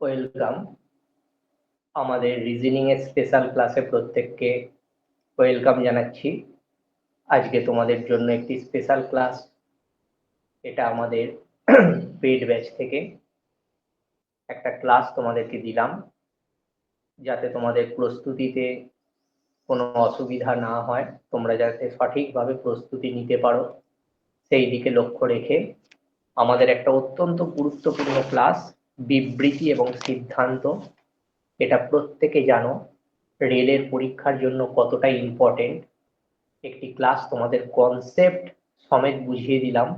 Welcome আমাদের reasoning এর special ক্লাসে প্রত্যেককে ওয়েলকাম জানাচ্ছি। আজকে তোমাদের জন্য একটি স্পেশাল ক্লাস এটা আমাদের পেড ব্যাচ থেকে। একটা ক্লাস তোমাদেরকে দিলাম, যাতে তোমাদের প্রস্তুতিতে কোনো অসুবিধা না হয়। তোমরা যাতে সঠিকভাবে প্রস্তুতি নিতে পারো, সেই দিকে লক্ষ্য রেখে। আমাদের একটা অত্যন্ত গুরুত্বপূর্ণ ক্লাস বিবৃতি এবং সিদ্ধান্ত। এটা প্রত্যেকে জানো, রেলের পরীক্ষার জন্য কতটা ইম্পর্টেন্ট একটি ক্লাস তোমাদের কনসেপ্ট সমেত বুঝিয়ে দিলাম।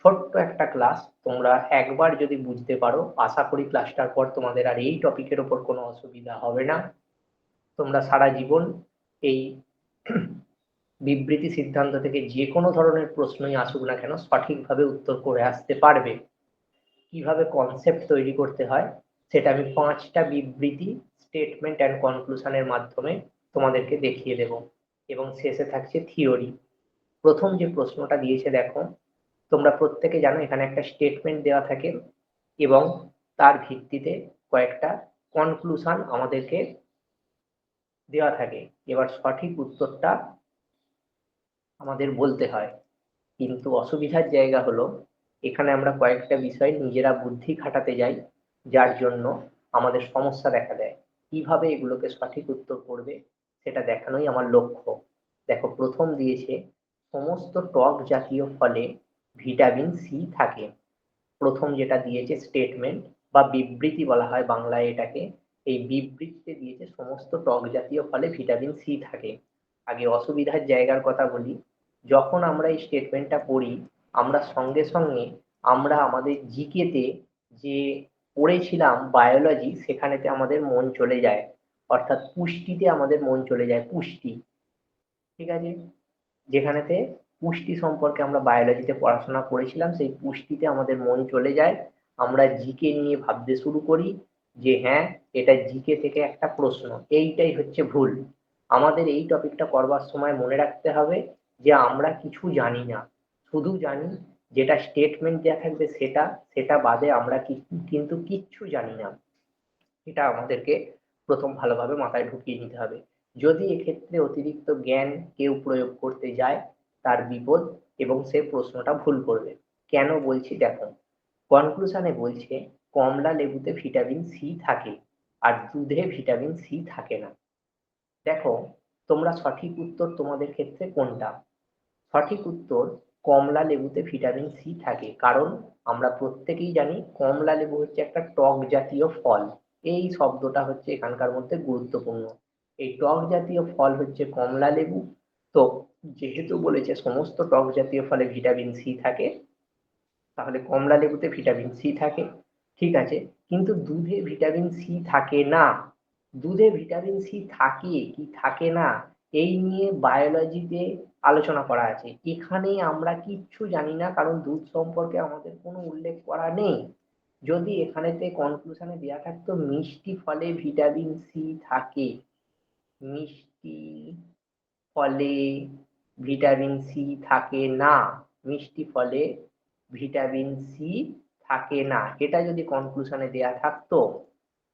ছোট্ট একটা ক্লাস তোমরা একবার যদি বুঝতে পারো, আশা করি ক্লাসটার পর তোমাদের আর এই টপিকের ওপর কোনো অসুবিধা হবে না। তোমরা সারা জীবন এই বিবৃতি সিদ্ধান্ত থেকে যে কোনো ধরনের প্রশ্নই আসুক না কেন, সঠিকভাবে উত্তর করে আসতে পারবে। কীভাবে কনসেপ্ট তৈরি করতে হয়, সেটা আমি পাঁচটা বিবৃতি স্টেটমেন্ট অ্যান্ড কনক্লুশনের মাধ্যমে তোমাদেরকে দেখিয়ে দেব এবং শেষে থাকছে থিওরি প্রথম যে প্রশ্নটা দিয়েছে দেখো, তোমরা প্রত্যেকে জানো এখানে একটা স্টেটমেন্ট দেওয়া থাকে এবং তার ভিত্তিতে কয়েকটা কনক্লুশন আমাদেরকে দেওয়া থাকে। এবার সঠিক উত্তরটা আমাদের বলতে হয়। কিন্তু অসুবিধার জায়গা হলো এখানে আমরা কয়েকটা বিষয় নিজেরা বুদ্ধি খাটাতে যাই, যার জন্য আমাদের সমস্যা দেখা দেয়। কীভাবে এগুলোকে সঠিক উত্তর করবে, সেটা দেখানোই আমার লক্ষ্য। দেখো, প্রথম দিয়েছে, সমস্ত টক জাতীয় ফলে ভিটামিন সি থাকে। প্রথম যেটা দিয়েছে স্টেটমেন্ট বা বিবৃতি বলা হয় বাংলায় এটাকে, এই বিবৃতিতে দিয়েছে সমস্ত টক জাতীয় ফলে ভিটামিন সি থাকে। আগে অসুবিধার জায়গার কথা বলি, যখন আমরা এই স্টেটমেন্টটা পড়ি আমরা সঙ্গে সঙ্গে আমরা আমাদের জিকেতে যে পড়েছিলাম বায়োলজি সেখানেতে আমাদের মন চলে যায়। অর্থাৎ পুষ্টিতে আমাদের মন চলে যায়, পুষ্টি। ঠিক আছে? যেখানেতে পুষ্টি সম্পর্কে আমরা বায়োলজিতে পড়াশোনা করেছিলাম, সেই পুষ্টিতে আমাদের মন চলে যায়। আমরা জিকে নিয়ে ভাবতে শুরু করি যে হ্যাঁ এটা জিকে থেকে একটা প্রশ্ন। এইটাই হচ্ছে ভুল। আমাদের এই টপিকটা করবার সময় মনে রাখতে হবে যে, আমরা কিছু জানি না। শুধু জানি যেটা স্টেটমেন্ট দেওয়া থাকবে সেটা সেটা বাদে আমরা কি, কিন্তু কিচ্ছু জানি না। এটা আমাদেরকে প্রথম ভালোভাবে মাথায় ঢুকিয়ে নিতে হবে। যদি এক্ষেত্রে অতিরিক্ত জ্ঞান কেউ প্রয়োগ করতে যায়, তার বিপদ এবং সে প্রশ্নটা ভুল করবে। কেন বলছি? দেখো কনক্লুশনে বলছে, কমলা লেবুতে ভিটামিন সি থাকে, আর দুধে ভিটামিন সি থাকে না। দেখো, তোমরা সঠিক উত্তর তোমাদের ক্ষেত্রে কোনটা? সঠিক উত্তর কমলা লেবুতে ভিটামিন সি থাকে। কারণ আমরা প্রত্যেকেই জানি কমলা লেবু হচ্ছে একটা টক জাতীয় ফল। এই শব্দটা হচ্ছে এখানকার মধ্যে গুরুত্বপূর্ণ। এই টক জাতীয় ফল হচ্ছে কমলা লেবু। তো যেহেতু বলেছে সমস্ত টক জাতীয় ফলে ভিটামিন সি থাকে, তাহলে কমলা লেবুতে ভিটামিন সি থাকে। ঠিক আছে? কিন্তু দুধে ভিটামিন সি থাকে না। দুধে ভিটামিন সি থাকে কি থাকে না? এই নিয়ে বায়োলজিতে আলোচনা করা আছে। এখানে আমরা কিচ্ছু জানি না, কারণ দুধ সম্পর্কে আমাদের কোনো উল্লেখ করা নেই। যদি এখানেতে কনক্লুশনে দেওয়া থাকতো, মিষ্টি ফলে ভিটামিন সি থাকে। মিষ্টি ফলে ভিটামিন সি থাকে না। মিষ্টি ফলে ভিটামিন সি থাকে না। এটা যদি কনক্লুশনে দেয়া থাকতো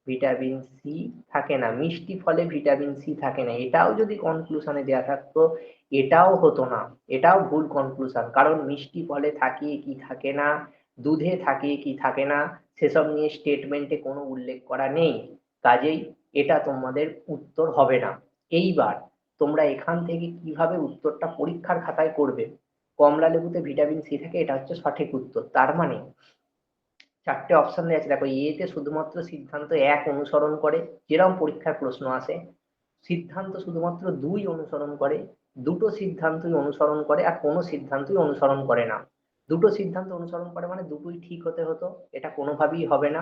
ভিটামিন সি থাকে না, মিষ্টি ফলে ভিটামিন সি থাকে না, এটাও যদি কনক্লুশনে দেওয়া থাকতো, এটাও হতো না, এটাও ভুল কনক্লুশন কারণ মিষ্টি ফলে থাকে কি থাকে না, দুধে থাকে কি থাকে না, সেসব নিয়ে স্টেটমেন্টে কোনো উল্লেখ করা নেই, কাজেই এটা তোমাদের উত্তর হবে না। এইবার তোমরা এখান থেকে কীভাবে উত্তরটা পরীক্ষার খাতায় করবে? কমলা লেবুতে ভিটামিন সি থাকে, এটা হচ্ছে সঠিক উত্তর, তার মানে চারটে অপশন দেওয়া আছে। দেখো এতে শুধুমাত্র সিদ্ধান্ত এক অনুসরণ করে যেরকম পরীক্ষার প্রশ্ন আসে, সিদ্ধান্ত শুধুমাত্র দুই অনুসরণ করে, দুটো সিদ্ধান্তই অনুসরণ করে আর কোনো সিদ্ধান্তই অনুসরণ করে না। দুটো সিদ্ধান্ত অনুসরণ করে মানে দুটোই ঠিক হতে হতো, এটা কোনোভাবেই হবে না।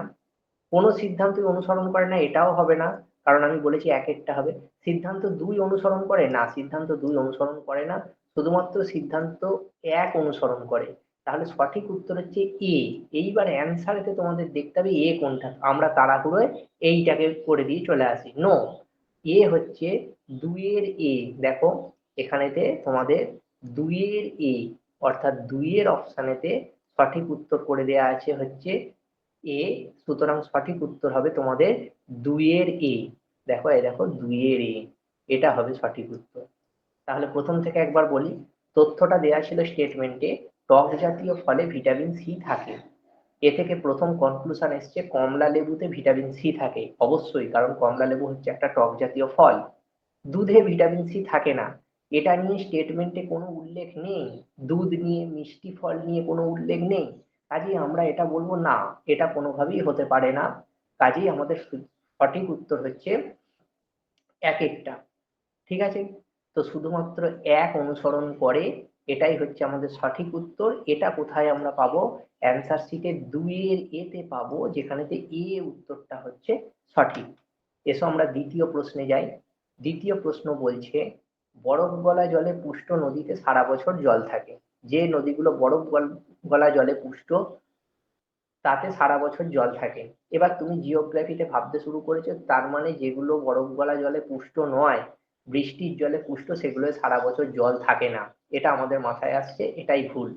কোনো সিদ্ধান্তই অনুসরণ করে না, এটাও হবে না, কারণ আমি বলেছি এক একটা হবে। সিদ্ধান্ত দুই অনুসরণ করে? না, সিদ্ধান্ত দুই অনুসরণ করে না। শুধুমাত্র সিদ্ধান্ত এক অনুসরণ করে। তাহলে সঠিক উত্তর হচ্ছে এ এইবার অ্যান্সারেতে তোমাদের দেখতে হবে এ কোনটা। আমরা তাড়াহুড়োয় এইটাকে করে দিয়ে চলে আসি। নো এ হচ্ছে দুইয়ের এ দেখো, এখানেতে তোমাদের দুইয়ের এ অর্থাৎ দুইয়ের অপশানেতে সঠিক উত্তর করে দেয়া আছে হচ্ছে এ সুতরাং সঠিক উত্তর হবে তোমাদের দুইয়ের এ দেখো, এই দেখো, দুইয়ের এ এটা হবে সঠিক উত্তর। তাহলে প্রথম থেকে একবার বলি, তথ্যটা দেওয়া ছিল স্টেটমেন্টে টক জাতীয় ফলে ভিটামিন সি থাকে। এ থেকে প্রথম কনক্লুশন এসছে, কমলা লেবুতে ভিটামিন সি থাকে, অবশ্যই, কারণ কমলা লেবু হচ্ছে একটা টক জাতীয় ফল। দুধে ভিটামিন সি থাকে না, এটা নিয়ে স্টেটমেন্টে কোনো উল্লেখ নেই, দুধ নিয়ে, মিষ্টি ফল নিয়ে কোনো উল্লেখ নেই। কাজেই আমরা এটা বলব, না, এটা কোনোভাবেই হতে পারে না। কাজেই আমাদের সঠিক উত্তর হচ্ছে এক একটা, ঠিক আছে? তো শুধুমাত্র এক অনুসরণ করে এটাই হচ্ছে আমাদের সঠিক উত্তর। এটা কোথায় আমরা পাবো? অ্যান্সার শিটে দুইয়ের এতে পাবো, যেখানেতে এ উত্তরটা হচ্ছে সঠিক। এসো আমরা দ্বিতীয় প্রশ্নে যাই। দ্বিতীয় প্রশ্ন বলছে বরফ গলা জলে পুষ্ট নদীতে সারা বছর জল থাকে। যে নদীগুলো বরফ গল- গলা জলে পুষ্ট, তাতে সারা বছর জল থাকে। এবার তুমি জিওগ্রাফিতে ভাবতে শুরু করেছ, তার মানে যেগুলো বরফ গলা জলে পুষ্ট নয়, বৃষ্টির জলে পুষ্ট সেগুলো সারা বছর জল থাকে না। এটা আমাদের মাথায় আসছে, এটাই ভুল।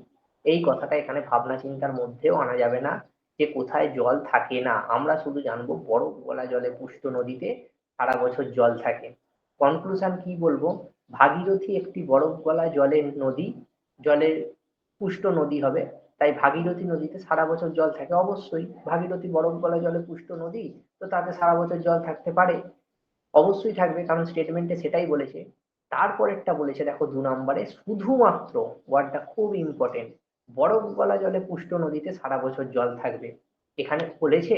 এই কথাটা এখানে ভাবনা চিন্তার মধ্যেও আনা যাবে না যে কোথায় জল থাকে না। আমরা শুধু জানব বরফ গলা জলে পুষ্ট নদীতে সারা বছর জল থাকে। কনক্লুশন কি বলব? ভাগীরথী একটি বরফ গলা জলের নদী, জলের পুষ্ট নদী হবে। তাই ভাগীরথী নদীতে সারা বছর জল থাকে অবশ্যই। ভাগীরথী বরফ গলা জলে পুষ্ট নদী, তো তাতে সারা বছর জল থাকতে পারে। অবশ্যই থাকবে, কারণ স্টেটমেন্টে সেটাই বলেছে। তারপরেরটা বলেছে, দেখো দু নম্বরে, শুধুমাত্র ওয়ার্ডটা খুব ইম্পর্টেন্ট বরফ গলা জলে পুষ্ট নদীতে সারা বছর জল থাকবে। এখানে বলেছে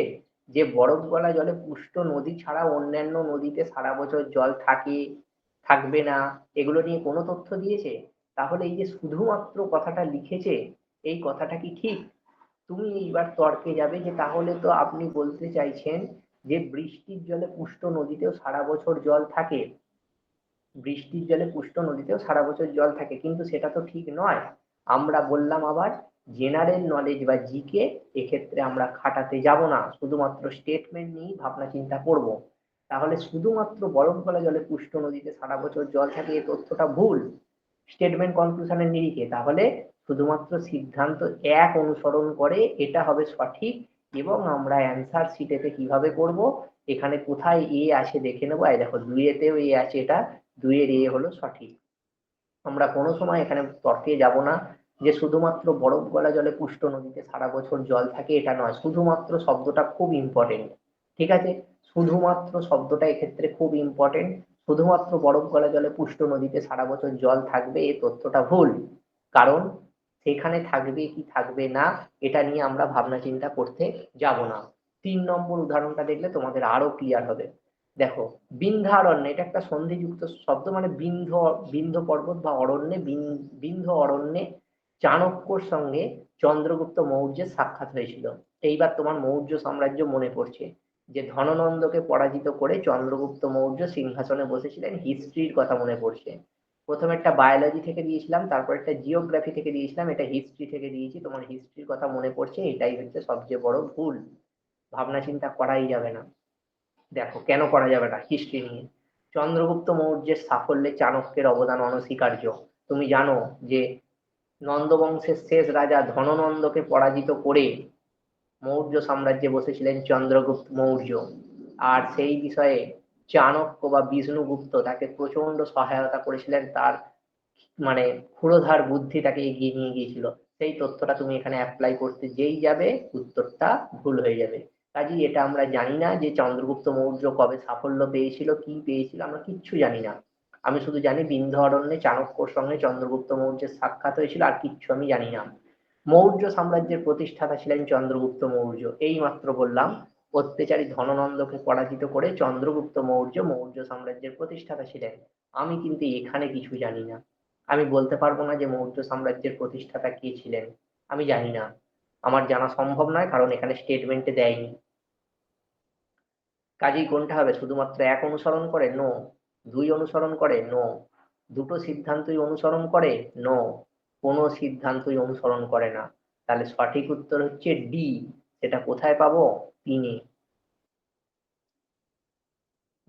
যে বরফ গলা জলে পুষ্ট নদী ছাড়া অন্যান্য নদীতে সারা বছর জল থাকে, থাকবে না। এগুলো নিয়ে কোনো তথ্য দিয়েছে? তাহলে এই যে শুধুমাত্র কথাটা লিখেছে, এই কথাটা কি ঠিক? তুমি এইবার তর্কে যাবে যে তাহলে তো আপনি বলতে চাইছেন যে বৃষ্টির জলে পুষ্ট নদীতেও সারা বছর জল থাকে। বৃষ্টির জলে পুষ্ট নদীতেও সারা বছর জল থাকে, কিন্তু সেটা তো ঠিক নয়। আমরা বললাম আবার জেনারেল নলেজ বা জিকে এক্ষেত্রে আমরা খাটাতে যাব না। শুধুমাত্র স্টেটমেন্ট নিয়েই ভাবনা চিন্তা করব। তাহলে শুধুমাত্র বরফ গলা জলে পুষ্ট নদীতে সারা বছর জল থাকে এই তথ্যটা ভুল। স্টেটমেন্ট কনক্লুশনের নিরিখে। তাহলে শুধুমাত্র সিদ্ধান্ত এক অনুসরণ করে এটা হবে সঠিক এবং আমরা অ্যান্সার শিটেতে কীভাবে করব, এখানে কোথায় এ আছে দেখে নেব। এই দেখো দুইয়েতেও এ আছে, এটা দুইয়ের এ হলো সঠিক। আমরা কোনো সময় এখানে তর্কে যাব না যে শুধুমাত্র বরফ গলা জলে পুষ্ট নদীতে সারা বছর জল থাকে, এটা নয়। শুধুমাত্র শব্দটা খুব ইম্পর্টেন্ট ঠিক আছে? শুধুমাত্র শব্দটা এক্ষেত্রে খুব ইম্পর্টেন্ট শুধুমাত্র বরফ গলা জলে পুষ্ট নদীতে সারা বছর জল থাকবে এই তথ্যটা ভুল। কারণ সেখানে থাকবে কি থাকবে না, এটা নিয়ে আমরা ভাবনা চিন্তা করতে যাব না। তিন নম্বর উদাহরণটা দেখলে তোমাদের আরও ক্লিয়ার হবে। দেখো, বিন্ধ্যারণ্য, এটা একটা সন্ধিযুক্ত শব্দ মানে বিন্ধ বিন্ধ পর্বত বা অরণ্যে, বিন- বিন্ধ অরণ্যে চাণক্যর সঙ্গে চন্দ্রগুপ্ত মৌর্যের সাক্ষাৎ হয়েছিল। এইবার তোমার মৌর্য সাম্রাজ্য মনে পড়ছে যে ধননন্দকে পরাজিত করে চন্দ্রগুপ্ত মৌর্য সিংহাসনে বসেছিলেন, হিস্ট্রির কথা মনে পড়ছে। প্রথমে একটা বায়োলজি থেকে দিয়েছিলাম, তারপর একটা জিওগ্রাফি থেকে দিয়েছিলাম, এটা হিস্ট্রি থেকে দিয়েছি, তোমার হিস্ট্রির কথা মনে পড়ছে, এটাই হচ্ছে সবচেয়ে বড় ভুল। ভাবনা চিন্তা করাই যাবে না। দেখো, কেন করা যাবে না? হিস্ট্রি নিয়ে। চন্দ্রগুপ্ত মৌর্যের সাফল্যে চাণক্যের অবদান অনস্বীকার্য। তুমি জানো যে নন্দবংশের শেষ রাজা ধননন্দকে পরাজিত করে মৌর্য সাম্রাজ্যে বসেছিলেন চন্দ্রগুপ্ত মৌর্য। আর সেই বিষয়ে চাণক্য বা বিষ্ণুগুপ্ত তাকে প্রচণ্ড সহায়তা করেছিলেন, তার মানে ক্ষুরধার বুদ্ধি তাকে এগিয়ে নিয়ে গিয়েছিল। সেই তথ্যটা তুমি এখানে অ্যাপ্লাই করতে যেই যাবে, উত্তরটা ভুল হয়ে যাবে। কাজেই এটা আমরা জানি না যে চন্দ্রগুপ্ত মৌর্য কবে সাফল্য পেয়েছিল, কি পেয়েছিল, আমরা কিচ্ছু জানি না। আমি শুধু জানি বিন্ধ অরণ্যে চাণক্যর সঙ্গে চন্দ্রগুপ্ত মৌর্যের সাক্ষাৎ হয়েছিল, আর কিচ্ছু আমি জানি না। মৌর্য সাম্রাজ্যের প্রতিষ্ঠাতা ছিলেন চন্দ্রগুপ্ত মৌর্য। এই মাত্র বললাম, অত্যাচারী ধননন্দকে পরাজিত করে চন্দ্রগুপ্ত মৌর্য মৌর্য সাম্রাজ্যের প্রতিষ্ঠাতা ছিলেন। আমি কিন্তু এখানে কিছু জানি না। আমি বলতে পারব না যে মৌর্য সাম্রাজ্যের প্রতিষ্ঠাতা কে ছিলেন। আমি জানি না। আমার জানা সম্ভব নয়, কারণ এখানে স্টেটমেন্টে দেয়নি। কাজেই কোনটা হবে? শুধুমাত্র এক অনুসরণ করে? নো। দুই অনুসরণ করে? নো। দুটো সিদ্ধান্তই অনুসরণ করে? নো। কোনো সিদ্ধান্তই অনুসরণ করে না। তাহলে সঠিক উত্তর হচ্ছে ডি। সেটা কোথায় পাবো? তিনে।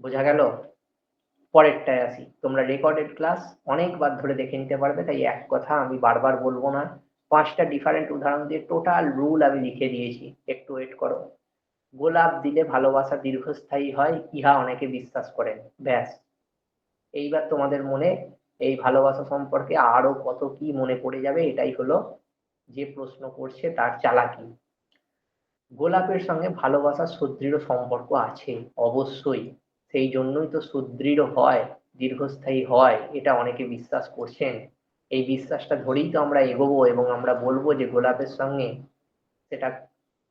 বোঝা গেল? পরেরটায় আসি। তোমরা রেকর্ডেড ক্লাস অনেকবার ধরে দেখে নিতে পারবে, তাই এক কথা আমি বারবার বলব না। পাঁচটা ডিফারেন্ট উদাহরণ দিয়ে টোটাল রুল আমি লিখে দিয়েছি। একটু ওয়েট করো। গোলাপ দিলে ভালোবাসা দীর্ঘস্থায়ী হয়, ইহা অনেকে বিশ্বাস করেন। ব্যাস। এইবার তোমাদের মনে এই ভালোবাসা সম্পর্কে আরও কত কি মনে পড়ে যাবে, এটাই হলো যে প্রশ্ন করছে তার চালাকি। গোলাপের সঙ্গে ভালোবাসার সুদৃঢ় সম্পর্ক আছে, অবশ্যই। সেই জন্যই তো সুদৃঢ় হয়, দীর্ঘস্থায়ী হয়, এটা অনেকে বিশ্বাস করছেন। এই বিশ্বাসটা ধরেই তো আমরা এগোবো এবং আমরা বলব যে গোলাপের সঙ্গে সেটা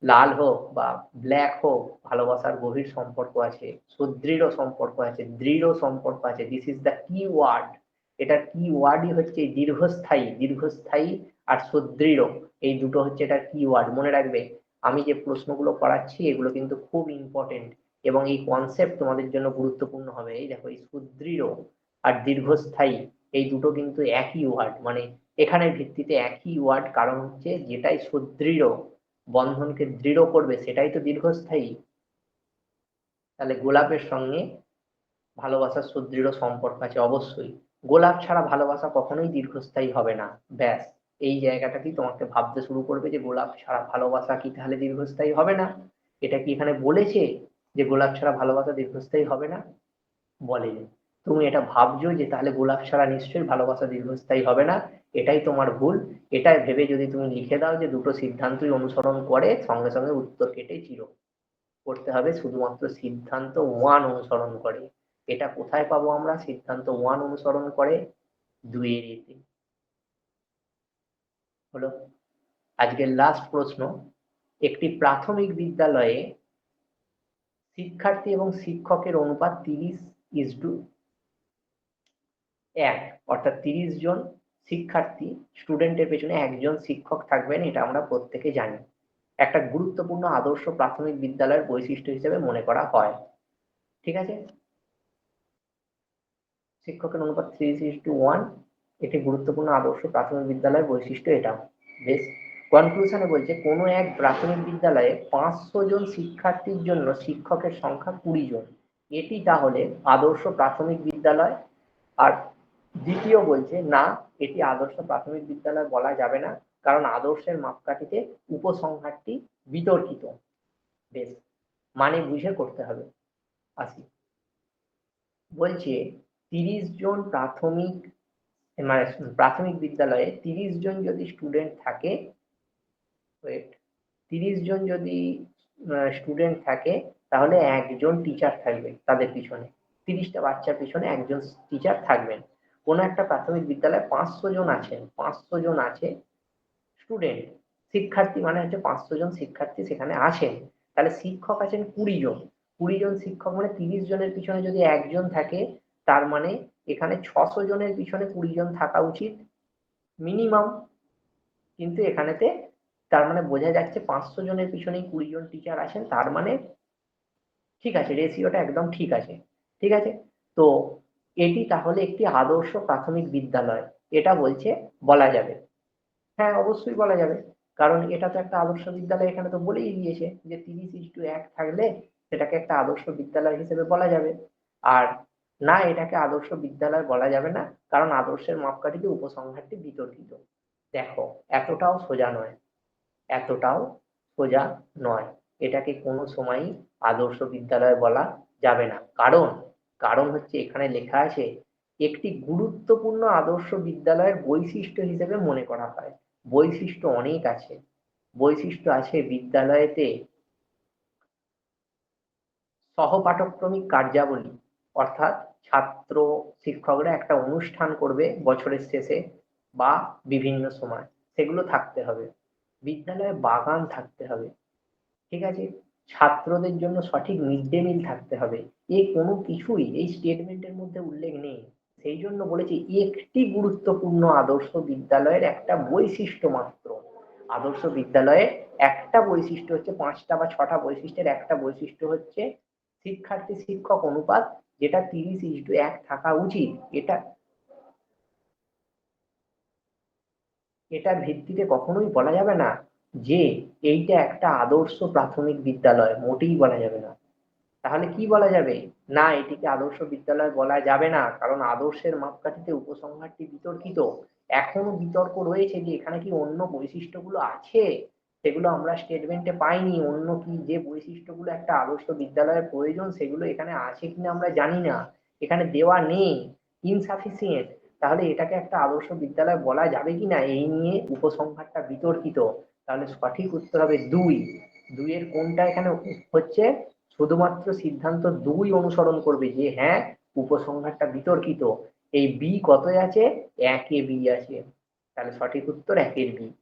লাল হোক বা ব্ল্যাক হোক, ভালোবাসার গভীর সম্পর্ক আছে, সুদৃঢ় সম্পর্ক আছে, দৃঢ় সম্পর্ক আছে this is the key word এটার কি ওয়ার্ডই হচ্ছে দীর্ঘস্থায়ী দীর্ঘস্থায়ী আর সুদৃঢ়। এই দুটো হচ্ছে এটার কি ওয়ার্ড মনে রাখবে, আমি যে প্রশ্নগুলো করাচ্ছি, এগুলো কিন্তু খুব ইম্পর্টেন্ট এবং এই কনসেপ্ট তোমাদের জন্য গুরুত্বপূর্ণ হবে। এই দেখো, এই সুদৃঢ় আর দীর্ঘস্থায়ী, এই দুটো কিন্তু একই ওয়ার্ড মানে এখানের ভিত্তিতে একই ওয়ার্ড কারণ হচ্ছে যেটাই সুদৃঢ় বন্ধনকে দৃঢ় করবে, সেটাই তো দীর্ঘস্থায়ী। তাহলে গোলাপের সঙ্গে ভালোবাসার সুদৃঢ় সম্পর্ক আছে অবশ্যই। গোলাপ ছাড়া ভালোবাসা কখনোই দীর্ঘস্থায়ী হবে না। ব্যাস, এই জায়গাটাতেই তোমাকে ভাবতে শুরু করবে যে গোলাপ ছাড়া ভালোবাসা কি তাহলে দীর্ঘস্থায়ী হবে না? এটা কি এখানে বলেছে যে গোলাপ ছাড়া ভালোবাসা দীর্ঘস্থায়ী হবে না? বলেনি। তুমি এটা ভাবছ যে তাহলে গোলাপ ছাড়া নিশ্চয়ই ভালোবাসা দীর্ঘস্থায়ী হবে না, এটাই তোমার ভুল। এটা ভেবে যদি তুমি লিখে দাও যে দুটো সিদ্ধান্তই অনুসরণ করে, সঙ্গে সঙ্গে উত্তর কেটে চির। করতে হবে শুধুমাত্র সিদ্ধান্ত ওয়ান অনুসরণ করে। এটা কোথায় পাবো আমরা? সিদ্ধান্ত ওয়ান অনুসরণ করে দুইয়ের এতে হলো, আজকের লাস্ট প্রশ্ন। একটি প্রাথমিক বিদ্যালয়ে শিক্ষার্থী এবং শিক্ষকের অনুপাত তিরিশ ইস টু এক, অর্থাৎ তিরিশ জন শিক্ষার্থী স্টুডেন্টের পেছনে একজন শিক্ষক থাকবেন, এটা আমরা প্রত্যেকে জানি। একটা গুরুত্বপূর্ণ আদর্শ প্রাথমিক বিদ্যালয়ের বৈশিষ্ট্য হিসেবে মনে করা হয়। ঠিক আছে? শিক্ষকের অনুপাত থ্রি ইস টু ওয়ান একটি গুরুত্বপূর্ণ আদর্শ প্রাথমিক বিদ্যালয়ের বৈশিষ্ট্য এটা। বেশ কনক্লুশনে বলছে, কোনো এক প্রাথমিক বিদ্যালয়ে পাঁচশো জন শিক্ষার্থীর জন্য শিক্ষকের সংখ্যা কুড়ি জন। এটি তাহলে আদর্শ প্রাথমিক বিদ্যালয়, আর দ্বিতীয় বলছে, না, এটি আদর্শ প্রাথমিক বিদ্যালয় বলা যাবে না, কারণ আদর্শের মাপকাঠিতে উপসংহারটি বিতর্কিত। বেশ মানে বুঝে করতে হবে। আসি। বলছে, তিরিশ জন প্রাথমিক মানে প্রাথমিক বিদ্যালয়ে তিরিশ জন যদি স্টুডেন্ট থাকে ওয়েট তিরিশ জন যদি স্টুডেন্ট থাকে, তাহলে একজন টিচার থাকবে তাদের পিছনে। তিরিশটা বাচ্চার পিছনে একজন টিচার থাকবেন। কোনো একটা প্রাথমিক বিদ্যালয়ে পাঁচশো জন আছেন, পাঁচশো জন আছে স্টুডেন্ট শিক্ষার্থী মানে হচ্ছে পাঁচশো জন শিক্ষার্থী সেখানে আছেন। তাহলে শিক্ষক আছেন কুড়ি জন। কুড়ি জন শিক্ষক মানে তিরিশ জনের পিছনে যদি একজন থাকে, তার মানে এখানে ছশো জনের পিছনে কুড়ি জন থাকা উচিত মিনিমাম কিন্তু এখানেতে তার মানে বোঝা যাচ্ছে পাঁচশো জনের পিছনেই কুড়ি জন টিচার আছেন, তার মানে ঠিক আছে রেশিওটা একদম ঠিক আছে। ঠিক আছে? তো এটি তাহলে একটি আদর্শ প্রাথমিক বিদ্যালয়। এটা বলছে, বলা যাবে। হ্যাঁ অবশ্যই বলা যাবে। কারণ এটা তো একটা আদর্শ বিদ্যালয়, এখানে তো বলেই দিয়েছে যে তিরিশ ইস টু এক থাকলে সেটাকে একটা আদর্শ বিদ্যালয় হিসেবে বলা যাবে। আর না, এটাকে আদর্শ বিদ্যালয় বলা যাবে না, কারণ আদর্শের মাপকাঠিতে উপসংহারটি বিতর্কিত। দেখো, এতটাও সোজা নয়। এতটাও সোজা নয়। এটাকে কোনো সময়ই আদর্শ বিদ্যালয় বলা যাবে না। কারণ কারণ হচ্ছে এখানে লেখা আছে, একটি গুরুত্বপূর্ণ আদর্শ বিদ্যালয়ের বৈশিষ্ট্য হিসেবে মনে করা হয়। বৈশিষ্ট্য অনেক আছে। বৈশিষ্ট্য আছে বিদ্যালয়েতে সহপাঠক্রমিক কার্যাবলী, অর্থাৎ ছাত্র শিক্ষকরা একটা অনুষ্ঠান করবে বছরের শেষে বা বিভিন্ন সময়। সেগুলো থাকতে হবে। বিদ্যালয়ে বাগান থাকতে হবে। ঠিক আছে? ছাত্রদের জন্য সঠিক মিড ডে মিল থাকতে হবে। এ কোনো কিছুই এই স্টেটমেন্টের মধ্যে উল্লেখ নেই। সেই জন্য বলেছি, একটি গুরুত্বপূর্ণ আদর্শ বিদ্যালয়ের একটা বৈশিষ্ট্য মাত্র। আদর্শ বিদ্যালয়ে একটা বৈশিষ্ট্য হচ্ছে পাঁচটা বা ছটা বৈশিষ্ট্যের একটা বৈশিষ্ট্য হচ্ছে শিক্ষার্থী শিক্ষক অনুপাত, যেটা তিরিশ ইস টু এক থাকা উচিত। এটা, এটার ভিত্তিতে কখনোই বলা যাবে না যে এইটা একটা আদর্শ প্রাথমিক বিদ্যালয়, মোটেই বলা যাবে না। তাহলে কি বলা যাবে? না, এটিকে আদর্শ বিদ্যালয় বলা যাবে না, কারণ আদর্শের মাপকাঠিতে উপসংহারটি বিতর্কিত। এখনও বিতর্ক রয়েছে যে এখানে কি অন্য বৈশিষ্ট্যগুলো আছে? সেগুলো আমরা স্টেটমেন্টে পাইনি। অন্য কি যে বৈশিষ্ট্যগুলো একটা আদর্শ বিদ্যালয়ের প্রয়োজন, সেগুলো এখানে আছে কিনা আমরা জানি না। এখানে দেওয়া নেই। ইনসাফিসিয়েন্ট তাহলে এটাকে একটা আদর্শ বিদ্যালয় বলা যাবে কিনা? এই নিয়ে উপসংহারটা বিতর্কিত। তাহলে সঠিক উত্তর হবে দুই। দুইয়ের কোনটা এখানে হচ্ছে? শুধুমাত্র সিদ্ধান্ত দুই অনুসরণ করবে যে হ্যাঁ উপসংহারটা বিতর্কিত, এই বি কত আছে? একে বি আছে। তাহলে সঠিক উত্তর একের বি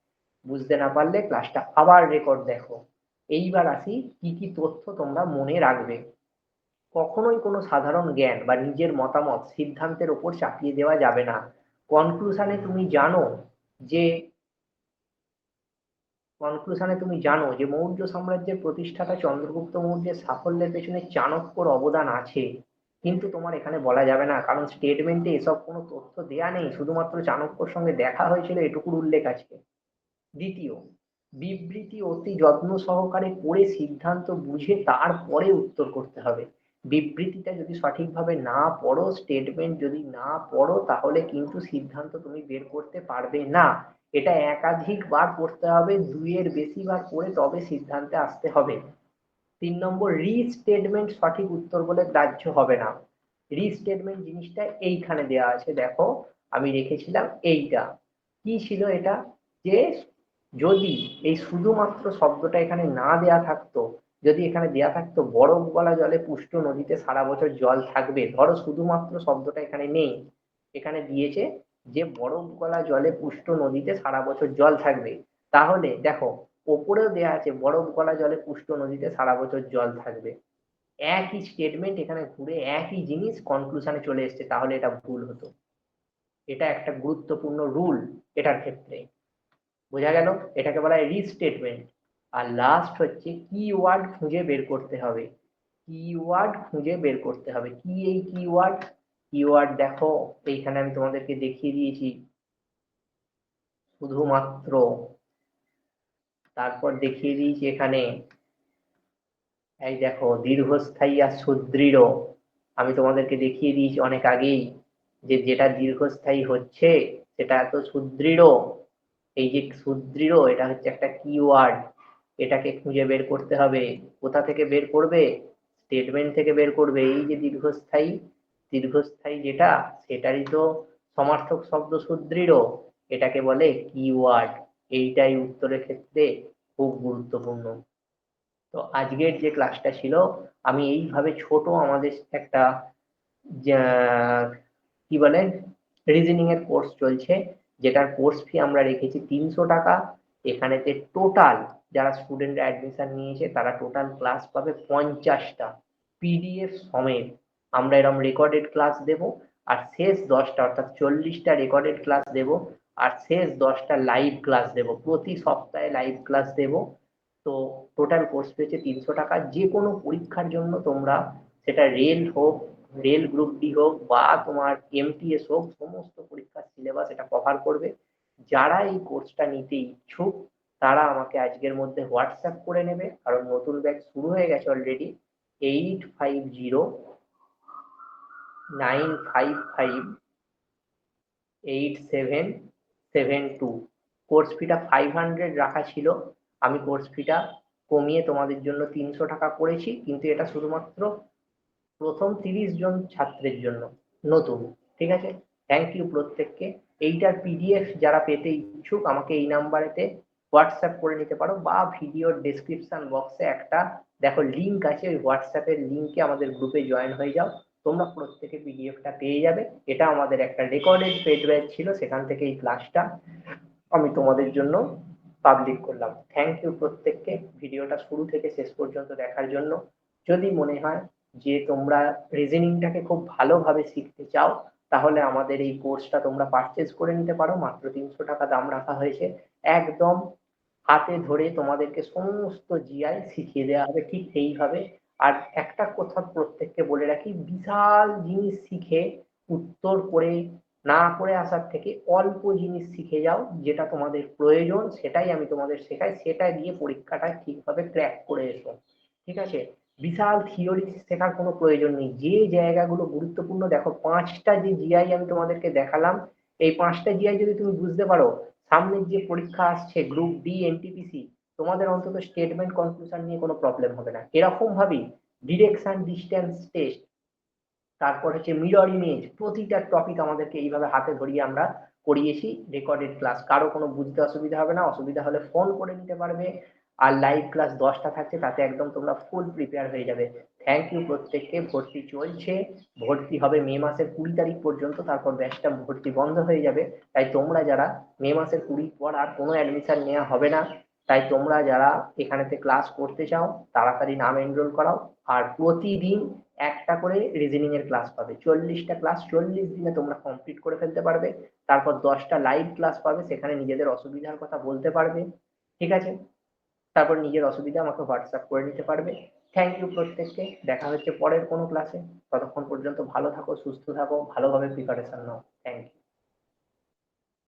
বুঝতে না পারলে ক্লাসটা আবার রেকর্ড দেখো। এইবার আসি কি কি তথ্য তোমরা মনে রাখবে। কখনোই কোনো সাধারণ জ্ঞান বা নিজের মতামত সিদ্ধান্তের ওপর চাপিয়ে দেওয়া যাবে না। কনক্লুশনে তুমি জানো যে কনক্লুশনে তুমি জানো যে মৌর্য সাম্রাজ্যের প্রতিষ্ঠাতা চন্দ্রগুপ্ত মৌর্যের সাফল্যের পেছনে চাণক্যর অবদান আছে। কিন্তু তোমার এখানে বলা যাবে না, কারণ স্টেটমেন্টে এসব কোনো তথ্য দেয়া নেই, শুধুমাত্র চাণক্যর সঙ্গে দেখা হয়েছিল এটুকুর উল্লেখ আছে। দ্বিতীয়, বিবৃতি অতি যত্ন সহকারে পড়ে সিদ্ধান্ত বুঝে তারপরে উত্তর করতে হবে। বিবৃতিটা যদি সঠিকভাবে না পড়ো স্টেটমেন্ট যদি না পড়ো, তাহলে কিন্তু সিদ্ধান্ত তুমি বের করতে পারবে না। এটা একাধিকবার পড়তে হবে, দুইয়ের বেশি বার পড়ে তবে সিদ্ধান্তে আসতে হবে। তিন নম্বর রিস্টেটমেন্ট সঠিক উত্তর বলে গ্রাহ্য হবে না। রিস্টেটমেন্ট জিনিসটা এইখানে দেওয়া আছে, দেখো, আমি রেখেছিলাম এইটা। কি ছিল এটা? যে যদি এই শুধুমাত্র শব্দটা এখানে না দেয়া থাকতো, যদি এখানে দেয়া থাকতো বরফ গলা জলে পুষ্ট নদীতে সারা বছর জল থাকবে, ধরো শুধুমাত্র শব্দটা এখানে নেই, এখানে দিয়েছে যে বরফ গলা জলে পুষ্ট নদীতে সারা বছর জল থাকবে, তাহলে দেখো ওপরেও দেয়া আছে বরফ গলা জলে পুষ্ট নদীতে সারা বছর জল থাকবে। একই স্টেটমেন্ট এখানে ঘুরে একই জিনিস কনক্লুশনে চলে এসছে, তাহলে এটা ভুল হতো। এটা একটা গুরুত্বপূর্ণ রুল এটার ক্ষেত্রে। বোঝা গেল? এটাকে বলা হয় রিস্টেটমেন্ট আর লাস্ট হচ্ছে কিওয়ার্ড খুঁজে বের করতে হবে। কিওয়ার্ড খুঁজে বের করতে হবে। কি এই কিওয়ার্ড কিওয়ার্ড দেখো, এইখানে আমি তোমাদেরকে দেখিয়ে দিয়েছি। শুধুমাত্র তারপর দেখিয়ে দিয়েছি এখানে, এই দেখো, দীর্ঘস্থায়ী আর সুদৃঢ়। আমি তোমাদেরকে দেখিয়ে দিয়েছি অনেক আগেই যে যেটা দীর্ঘস্থায়ী হচ্ছে, সেটা এত সুদৃঢ়। এই যে সুদৃঢ়, এটা হচ্ছে একটা কিওয়ার্ড এটাকে খুঁজে বের করতে হবে। কোথা থেকে বের করবে? স্টেটমেন্ট থেকে বের করবে। এই যে দীর্ঘস্থায়ী দীর্ঘস্থায়ী যেটা, সেটারই তো সমার্থক শব্দ সুদৃঢ়। এটাকে বলে কিওয়ার্ড এইটাই উত্তরের ক্ষেত্রে খুব গুরুত্বপূর্ণ। তো আজকের যে ক্লাসটা ছিল, আমি এইভাবে ছোট আমাদের একটা কি বলে রিজনিং এর কোর্স চলছে। যেটার কোর্স ফি আমরা রেখেছি তিনশো টাকা। এখানেতে টোটাল যারা স্টুডেন্ট অ্যাডমিশন নিয়েছে, তারা টোটাল ক্লাস পাবে পঞ্চাশটা। পিডিএফ সমেত। আমরা এরকম রেকর্ডেড ক্লাস দেব, আর শেষ দশটা, অর্থাৎ চল্লিশটা রেকর্ডেড ক্লাস দেব, আর শেষ দশটা লাইভ ক্লাস দেব, প্রতি সপ্তাহে লাইভ ক্লাস দেব। তো টোটাল কোর্স পেয়েছে তিনশো টাকা। যে কোনো পরীক্ষার জন্য তোমরা সেটা রেল হোক রেল গ্রুপ ডি হোক, বা তোমার এমটিএস হোক, সমস্ত পরীক্ষার সিলেবাস এটা কভার করবে। যারা এই কোর্সটা নিতে ইচ্ছুক, তারা আমাকে আজকের মধ্যে হোয়াটসঅ্যাপ করে নেবে, কারণ নতুন ব্যাচ শুরু হয়ে গেছে already eight five zero nine five five eight seven seven two course ফিটা ফাইভ হান্ড্রেড রাখা ছিল। আমি কোর্স ফিটা কমিয়ে তোমাদের জন্য তিনশো টাকা করেছি। কিন্তু এটা শুধুমাত্র প্রথম তিরিশ জন ছাত্রের জন্য, নতুন, ঠিক আছে? থ্যাংক ইউ প্রত্যেককে। এইটার পিডিএফ যারা পেতে ইচ্ছুক, আমাকে এই নাম্বারেতে হোয়াটসঅ্যাপ করে নিতে পারো বা ভিডিওর ডেসক্রিপশন বক্সে একটা, দেখো লিঙ্ক আছে। ওই হোয়াটসঅ্যাপের লিঙ্কে আমাদের গ্রুপে জয়েন হয়ে যাও। তোমরা প্রত্যেকে পিডিএফটা পেয়ে যাবে। এটা আমাদের একটা রেকর্ডেড পেড ছিল, সেখান থেকে এই ক্লাসটা আমি তোমাদের জন্য পাবলিক করলাম। থ্যাংক ইউ প্রত্যেককে। ভিডিওটা শুরু থেকে শেষ পর্যন্ত দেখার জন্য। যদি মনে হয় যে তোমরা রিজনিংটাকে খুব ভালোভাবে শিখতে চাও, তাহলে আমাদের এই কোর্সটা তোমরা পারচেজ করে নিতে পারো। মাত্র তিনশো টাকা দাম রাখা হয়েছে। একদম হাতে ধরে তোমাদেরকে সমস্ত জিআই শিখিয়ে দেওয়া হবে ঠিক সেইভাবে আর একটা কথা প্রত্যেককে বলে রাখি, বিশাল জিনিস শিখে, উত্তর করে, না করে আসার থেকে অল্প জিনিস শিখে যাও, যেটা তোমাদের প্রয়োজন, সেটাই আমি তোমাদের শেখাই, সেটা দিয়ে পরীক্ষাটা ঠিকভাবে ক্র্যাক করে এসো। ঠিক আছে? বিশাল থিওরি শেখার কোনো প্রয়োজন নেই। যে জায়গাগুলো গুরুত্বপূর্ণ, দেখো পাঁচটা যে জিআই আমি তোমাদেরকে দেখালাম, এই পাঁচটা জিআই যদি তুমি বুঝতে পারো, সামনের যে পরীক্ষা আসছে গ্রুপ ডি এনটিপিসি তোমাদের অন্তত স্টেটমেন্ট কনক্লুশন নিয়ে কোনো প্রবলেম হবে না। এরকম ভাবেই ডিরেকশন ডিস্টেন্স টেস্ট তারপর হচ্ছে মিরর ইমেজ প্রতিটা টপিক আমাদেরকে এইভাবে হাতে ধরিয়ে আমরা করিয়েছি রেকর্ডেড ক্লাস কারও কোনো বুঝতে অসুবিধা হবে না, অসুবিধা হলে ফোন করে নিতে পারবে। আর লাইভ ক্লাস দশটা থাকছে, তাতে একদম তোমরা ফুল প্রিপেয়ার হয়ে যাবে। থ্যাংক ইউ প্রত্যেককে, ভর্তি চলছে। ভর্তি হবে মে মাসের কুড়ি তারিখ পর্যন্ত, তারপর ব্যাচটা ভর্তি বন্ধ হয়ে যাবে। তাই তোমরা যারা মে মাসের কুড়ি পর আর কোনো অ্যাডমিশন নেওয়া হবে না তাই তোমরা যারা এখানেতে ক্লাস করতে চাও, তাড়াতাড়ি নাম এনরোল করাও। আর প্রতিদিন একটা করে রিজনিং এর ক্লাস পাবে। চল্লিশটা ক্লাস চল্লিশ দিনে তোমরা কমপ্লিট করে ফেলতে পারবে। তারপর দশটা লাইভ ক্লাস পাবে, সেখানে নিজেদের অসুবিধার কথা বলতে পারবে। ঠিক আছে? তারপর নিজের অসুবিধা আমাকে হোয়াটসঅ্যাপ করে নিতে পারবে। থ্যাংক ইউ প্রত্যেককে। দেখা হচ্ছে পরের কোনো ক্লাসে ততক্ষণ পর্যন্ত ভালো থাকো, সুস্থ থাকো, ভালোভাবে প্রিপারেশন নাও। Thank you